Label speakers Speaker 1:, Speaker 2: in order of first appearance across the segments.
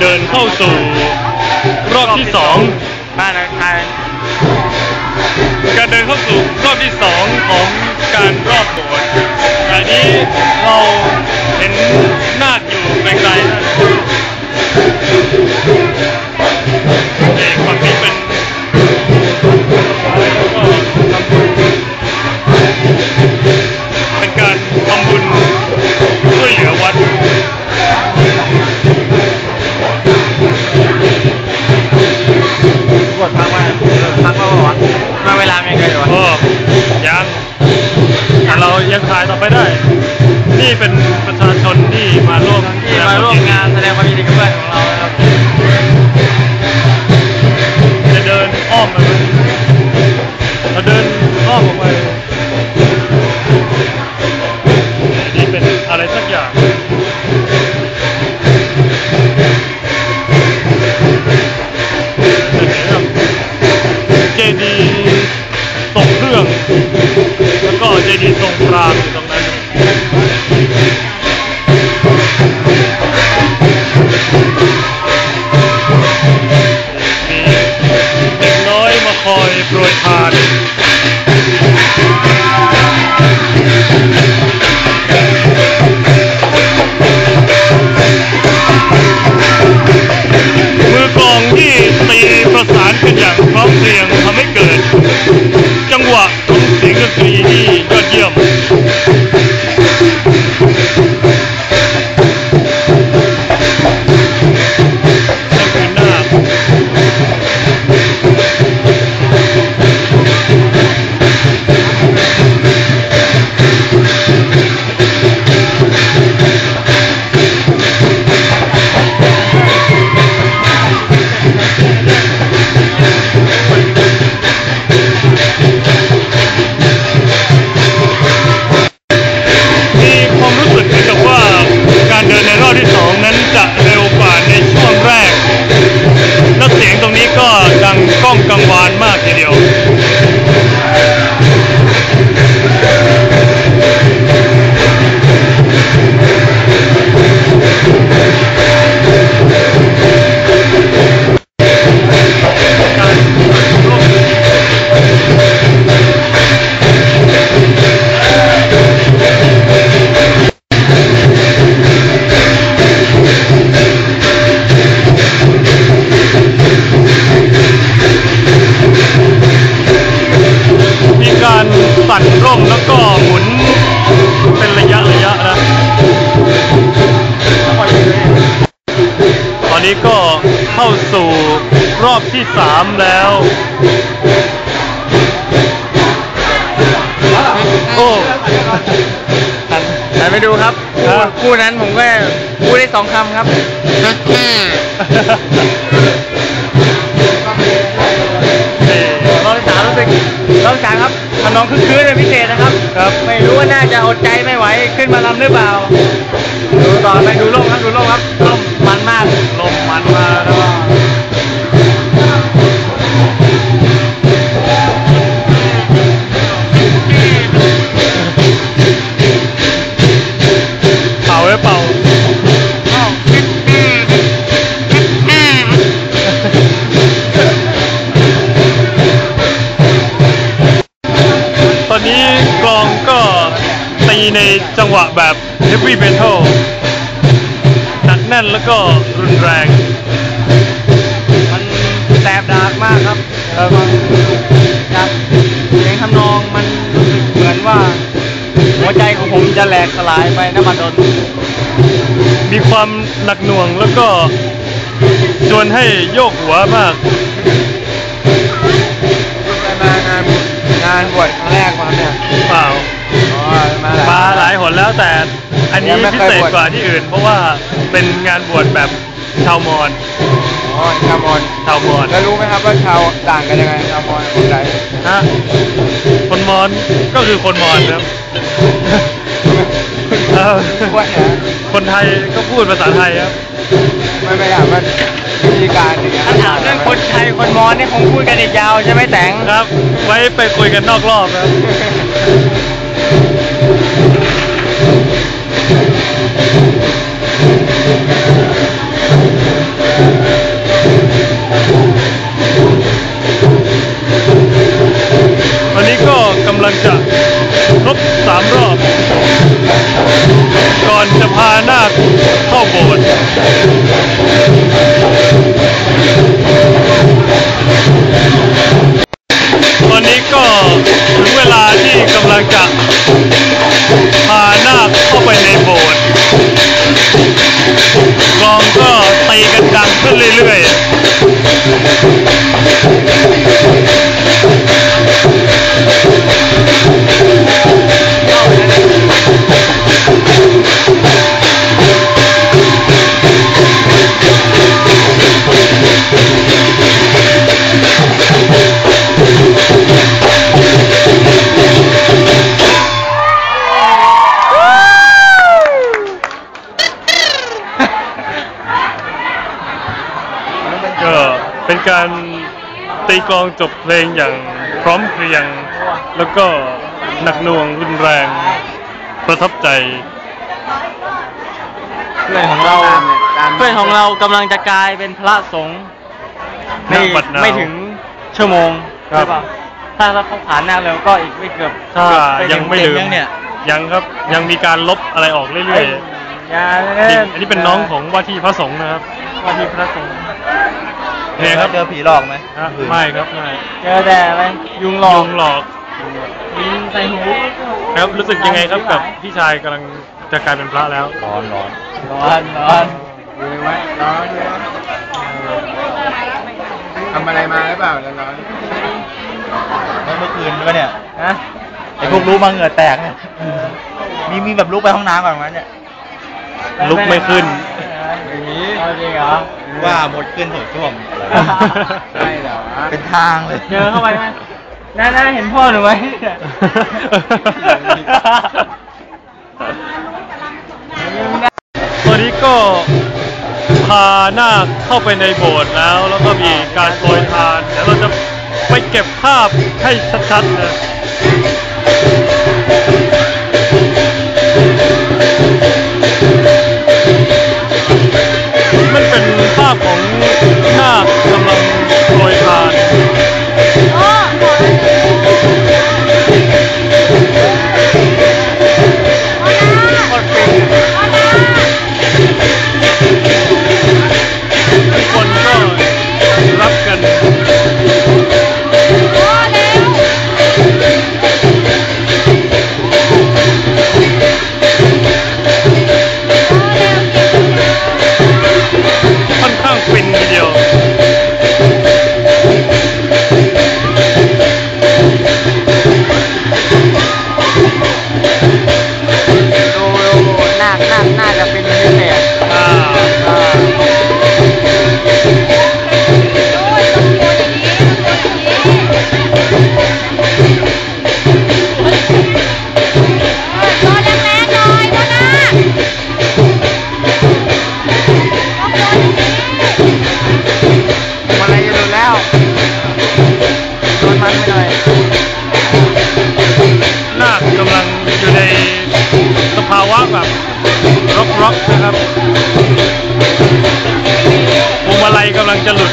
Speaker 1: เดินเข้าสู่ รอบที่สอง
Speaker 2: บ้านไทย
Speaker 1: การเดินเข้าสู่รอบที่สองของการรอบโบสถ์อันนี้เราเห็นนาคอยู่ไกลๆนะเอกฝั่งนี้เป็นแล้วก็ทำบุญ เป็นประชาชนที่มาร่วม
Speaker 2: ที่มาร่วมงาน ร
Speaker 1: อบที่สามแล้ว โอ้
Speaker 2: แต่ไปดูครับคู่
Speaker 1: ครับ
Speaker 2: คู่นั้นผมก็พูดได้สองคำครับ
Speaker 1: เอ่อ
Speaker 2: รอบที่สามรู้สึกรอบที่สามครับทำนองคึกคืนเป็นพิเศษนะครับ
Speaker 1: ครับ
Speaker 2: ไม่รู้ว่าน่าจะอดใจไม่ไหวขึ้นมาลำหรือเปล่า ดูต่อไปดูร่มครับดูร่มครับร่มมันมาก
Speaker 1: ลมมันมาแล้ว จังหวะแบบ heavy metal หนักแน่นแล้วก็รุนแรง
Speaker 2: มันแสบดากมากครับครับครับเพลงทำนองมันรู้สึกเหมือนว่า หัวใจของผมจะแหลกสลายไปน้ำมันดน
Speaker 1: มีความหนักหน่วงแล้วก็ชวนให้โยกหัวมาก
Speaker 2: มางานงานบวชครั้งแรกมาเนี่ย
Speaker 1: เปล่า
Speaker 2: อ๋อ มา
Speaker 1: มาหลายหนแล้วแต่อันนี้
Speaker 2: ยังไม่
Speaker 1: พิ
Speaker 2: เคย
Speaker 1: เศษ
Speaker 2: บวช
Speaker 1: กว่าที่อื่น เพราะว่าเป็นงานบวชแบบชาวมอญ
Speaker 2: อ๋อชาวมอญ
Speaker 1: ชาวมอญ
Speaker 2: แล้วรู้ไหมครับว่าชาวต่างกันยังไงชาวมอญกับคนไทย
Speaker 1: ฮะคนมอญก็คือคนมอญครับเออ
Speaker 2: ว่าเนี่ย
Speaker 1: คนไทยก็พูดภาษาไทยครับ
Speaker 2: ไม่ไม่อยากว่าวิธีการอย่างเงี้ยถ้าถามเรื่องคนไทยคนมอญนี่คงพูดกันอีกยาวใช่ไหมแตง
Speaker 1: ครับ ไว้ไปคุยกันนอกรอบครับ อันนี้ก็กำลังจะครบสามรอบ ก่อนจะพานาคเข้าโบสถ์ กันดังขึ้นเรื่อยๆ การตีกลองจบเพลงอย่างพร้อมเพรียง แล้วก็หนักหน่วงรุนแรง ประทับใจ
Speaker 2: เพื่อนของเราเพื่อนของเรากำลังจะกลายเป็นพระสงฆ์ใน
Speaker 1: ณบัดนาว
Speaker 2: ไม่ถึงชั่วโมง
Speaker 1: ครับ
Speaker 2: ใช่ป่ะถ้าเขาผ่านหน้าเร็วก็อีกไม่เกือบ
Speaker 1: ถ้า
Speaker 2: เกือบ
Speaker 1: ยังไม่ลืม
Speaker 2: เต็ยังเนี่ย
Speaker 1: ยังครับยังมีการลบอะไรออกเรื่
Speaker 2: เฮ้
Speaker 1: อย
Speaker 2: ยอย่า
Speaker 1: ๆ
Speaker 2: เลย
Speaker 1: นี่อันนี้เป็นน้องของว่าที่พระสงฆ์นะครับ
Speaker 2: ว่าที่พระสงฆ์
Speaker 1: เนี่ยครับ
Speaker 3: เจอผีหลอกไหม
Speaker 1: ฮะไม่ครับไม่
Speaker 2: เจอแต่อะไรยุงหลอก
Speaker 1: ยุงหลอก
Speaker 2: ยิงใส่หู
Speaker 1: ครับรู้สึกยังไงครับกับพี่ชายกำลังจะกลายเป็นพระแล้ว
Speaker 3: ร้อนร้อน
Speaker 2: ร้อนร้อนอยู่ไหมร้อน
Speaker 3: ทำอะไรมาหรือเปล่าร้อนเมื่อคืนก็เนี่ย
Speaker 2: ฮะ
Speaker 3: ไอ้พวกรู้มาเหงื่อแตกเนี่ยมีมีแบบลุกไปห้องน้ำก่อนมั้ยเนี่ย
Speaker 1: ลุกไม่ขึ้น
Speaker 2: เอาจริงเหรอ
Speaker 3: ว่าหมดขึ้นถึงช่วม
Speaker 2: ใช่เหรอ
Speaker 3: เป็นทางเลย
Speaker 2: เจอเข้าไปไหมนั่นนั่นเห็นพ่อหนูไหม
Speaker 1: ตอนนี้ก็พานาคเข้าไปในโบสถ์แล้ว แล้วก็มีการโปรยทานเดี๋ยวเราจะไปเก็บภาพให้ชัดๆนะมั นะครับพวงมาลัยกำลังจะหลุด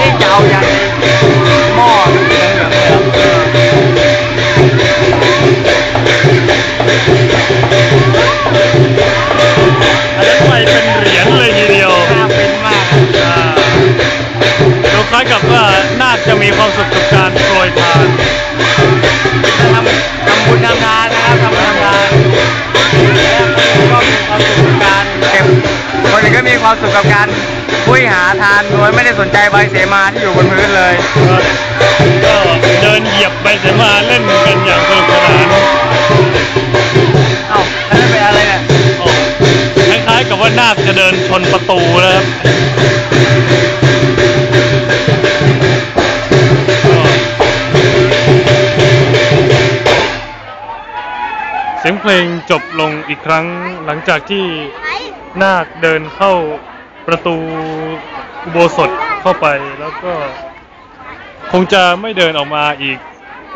Speaker 2: นี่จะเอายันหม้อเหลืองๆเลยครับ
Speaker 1: อันนั้นไปเป็นเหรียญเลยทีเดียว
Speaker 2: หน้าเป็นมาก
Speaker 1: อ่าดูคล้ายกับว่านาคจะมีความสุขกับการโปรยทาน
Speaker 2: มีความสุขกับการเก็บคนอื่นก็มีความสุขกับการคุยหาทานโดยไม่ได้สนใจใบเสมาที่อยู่บนพื้นเลย
Speaker 1: ครับก็เดินเหยียบไปเสียมาเล่นกันอย่างสนุกสนาน
Speaker 2: เอ้าแล้วนั่นเป็นอะไรเนี่ย
Speaker 1: โอ้คล้ายๆกับว่านาคจะเดินชนประตูนะครับก็เสียงเพลงจบลงอีกครั้งหลังจากที่ นาคเดินเข้าประตูอุโบสถเข้าไปแล้วก็ คงจะไม่เดินออกมาอีก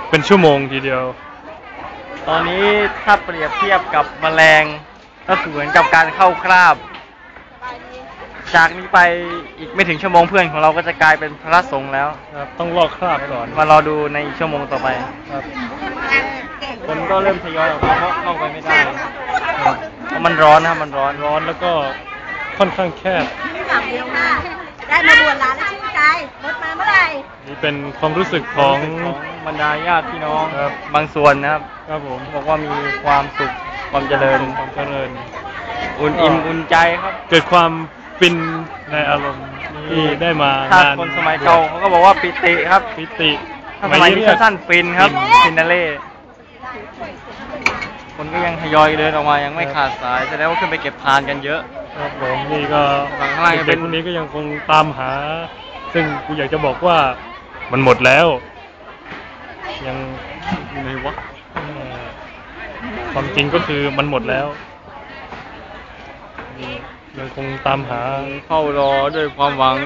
Speaker 1: เป็นชั่วโมงทีเดียว
Speaker 2: ตอนนี้ถ้าเปรียบเทียบกับแมลง ก็เหมือนกับการเข้าคราบ จากนี้ไปอีกไม่ถึงชั่วโมงเพื่อนของเราก็จะกลายเป็นพระสงฆ์แล้ว
Speaker 1: ครับต้องลอกคราบก่อน
Speaker 2: มารอดูในชั่วโมงต่อไป
Speaker 1: ครับ
Speaker 2: คนก็เริ่มทยอยออกมาเพราะเข้าไปไม่ได้เพราะ มันร้อนนะครับมันร้อน
Speaker 1: ร้อนแล้วก็ค่อนข้างแคบ
Speaker 4: อย่างเดียวค่ะได้มาบวชหลานแล้วชื่นใจรถมาเมื่อไหร่
Speaker 1: นี่เป็นความรู้สึกของ
Speaker 2: ของบรรดาญาติพี่น้อง
Speaker 1: ครับ
Speaker 2: บางส่วนนะครับ
Speaker 1: ครับผม
Speaker 2: บอกว่ามีความสุขความเจริญ
Speaker 1: ความเจริญ
Speaker 2: อุ่นอิ่มอุ่นใจครับ
Speaker 1: เกิดความฟินในอารมณ์ที่ได้มา
Speaker 2: ถ้างคนสมัยเก่าเขาก็บอกว่าปิติครับ
Speaker 1: ปิติ
Speaker 2: ถ้าสมัยนี้สั้นๆฟินครับฟินาเล่ คนก็ยังทยอยเดินออกมายังไม่ขาดสายแสดงว่าขึ้นไปเก็บทานกันเยอะ
Speaker 1: ครับผมนี่ก็
Speaker 2: หลังข้างล่างจะเป็
Speaker 1: เด็ก
Speaker 2: น
Speaker 1: ๆพวกนี้ก็ยังคงตามหา ซึ่งกูอยากจะบอกว่ามันหมดแล้ว ยัง
Speaker 2: อยู่ในวะ
Speaker 1: เอ่อความจริงก็คือมันหมดแล้วนี่ยังคงตามหา
Speaker 2: เฝ้ารอด้วยความหวัง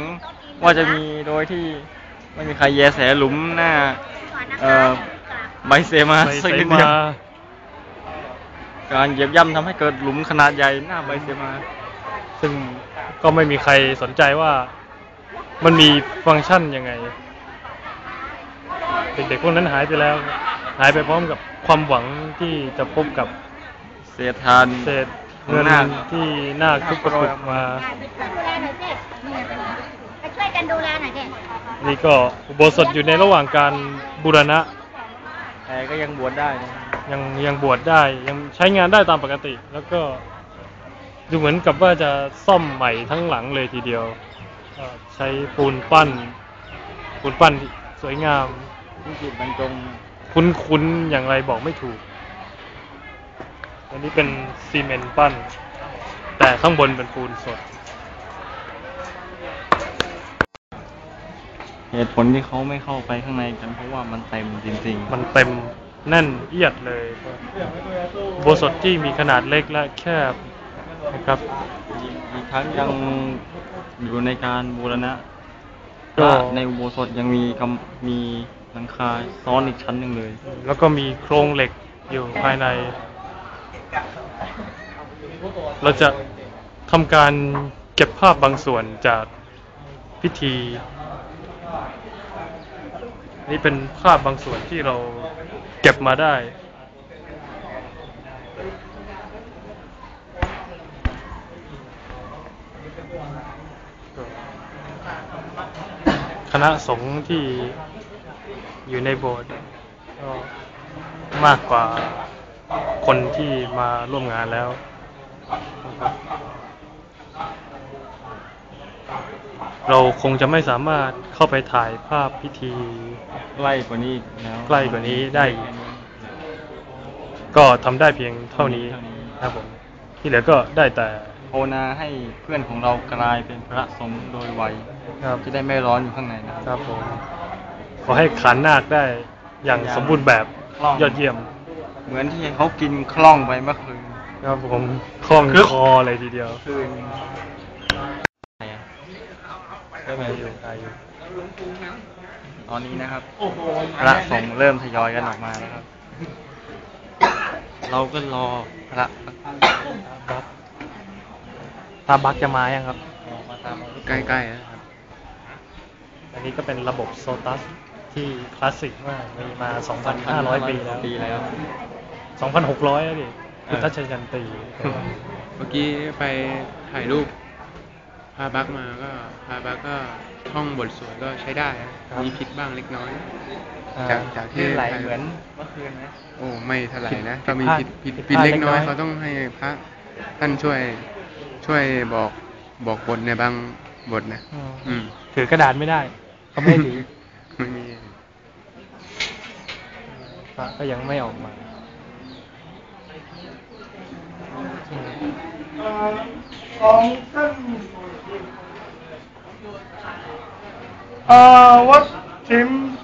Speaker 2: ว่าจะมีโดยที่ไม่มีใครแยแสหลุมหน้า เอ่อ ใบเซมา
Speaker 1: ไป
Speaker 2: สัก
Speaker 1: ใส่
Speaker 2: นิด
Speaker 1: มา
Speaker 2: เดียว การเหยียบย่ำทำให้เกิดหลุมขนาดใหญ่หน้าใบเซมา
Speaker 1: ซึ่งก็ไม่มีใครสนใจว่ามันมีฟังก์ชันยังไง เด็กๆพวกนั้นหายไปแล้ว หายไปพร้อมกับความหวังที่จะพบกับ
Speaker 2: เศษทาน
Speaker 1: เศษเงิน
Speaker 2: นาค
Speaker 1: ที่นาคทุกกระปุกมา
Speaker 4: ดูแลหน่อยสิไปช่วยกันดูแลหน่อยสิ
Speaker 1: นี่ก็อุโบสถอยู่ในระหว่างการบูรณะ
Speaker 2: แต่ก็ยังบวชได้นะ
Speaker 1: ยังยังบวชได้ยังใช้งานได้ตามปกติ แล้วก็ดูเหมือนกับว่าจะซ่อมใหม่ทั้งหลังเลยทีเดียวก็ใช้ปูนปั้น ปูนปั้นที่สวยงาม
Speaker 2: วิจิตรบรรจง
Speaker 1: คุ้นๆอย่างไรบอกไม่ถูก อันนี้เป็นซีเมนต์ปั้น แต่ข้างบนเป็นปูนสด
Speaker 2: เหตุผลที่เขาไม่เข้าไปข้างในกันเพราะว่ามันเต็มจริง ๆ
Speaker 1: มันเต็ม แน่นเอียดเลยอุโบสถที่มีขนาดเล็กและแคบนะครับ
Speaker 2: อีกทั้งยังอยู่ในการบูรณะ
Speaker 1: ก็
Speaker 2: ก็ในอุโบสถยังมีกำมีหลังคาซ้อนอีกชั้นหนึ่งเลย
Speaker 1: แล้วก็มีโครงเหล็กอยู่ภายใน เราจะทำการเก็บภาพบางส่วนจากพิธี นี่เป็นภาพบางส่วนที่เรา เก็บมาได้คณะสงฆ์ที่อยู่ในโบสถ์ก็มากกว่าคนที่มาร่วมงานแล้วนะครับเราคงจะไม่สามารถเข้าไปถ่ายภาพพิธี
Speaker 2: ใกล้กว่านี้อีกแล้ว
Speaker 1: ใกล้กว่านี้ได้อีกก็ทำได้เพียงเท่านี้
Speaker 2: เท่านี้
Speaker 1: ครับผมที่เหลือก็ได้แต่
Speaker 2: ภาวนาให้เพื่อนของเรากลายเป็นพระสงฆ์โดยไว
Speaker 1: ครับ
Speaker 2: จะได้ไม่ร้อนอยู่ข้างในนะครับ
Speaker 1: ครับผมขอให้ขันนาคได้อย่างสมบูรณ์แบบ
Speaker 2: คล่อง
Speaker 1: ยอดเยี่ยม
Speaker 2: เหมือนที่เขากินคล่องไปเมื่อคืน
Speaker 1: ครับผมคล่อง
Speaker 2: ครับ
Speaker 1: คอเลยทีเดียว
Speaker 2: คืนได้ไหมอยู่
Speaker 1: ได้อยู่
Speaker 2: ตอนนี้นะครับ พระสงฆ์เริ่มทยอยกันออกมาแล้วครับ เราก็รอพระ
Speaker 1: ครับตาบักจะมายังครับ
Speaker 2: มาตาม
Speaker 3: ใกล้ๆนะครับ
Speaker 1: อันนี้ก็เป็นระบบโซตัสที่คลาสสิกมาก มีมา 2,500 ปีแล้ว
Speaker 2: ปีแล้ว
Speaker 1: 2,600 แล้วดิพุทธชัยยันตี
Speaker 5: เมื่อกี้ไปถ่ายรูปพาบักมาก็พาบักก็ ท่องบทสวดก็ใช้ได้นะมีผิดบ้างเล็กน้อย จากจากที่
Speaker 2: ไหลเหมือนเมื่อคืนไหม
Speaker 5: โอ้ไม่เท่าไหร่นะ
Speaker 1: ผิด
Speaker 5: ก็มี
Speaker 1: พลาด
Speaker 5: ผิดผิด
Speaker 1: ผิด
Speaker 5: ผิด
Speaker 1: พลาด
Speaker 5: เล็กน้อย
Speaker 1: เล็กน้อย
Speaker 5: เขาต้องให้พระท่านช่วยช่วยบอกบอกบทในบางบทนะ
Speaker 1: อืม
Speaker 5: อืม
Speaker 1: ถือกระดาษไม่ได้เขาไม่ให้ถือ
Speaker 5: ไม่มี
Speaker 1: พระก็ยังไม่ออกมา
Speaker 6: อาวั Uh, what team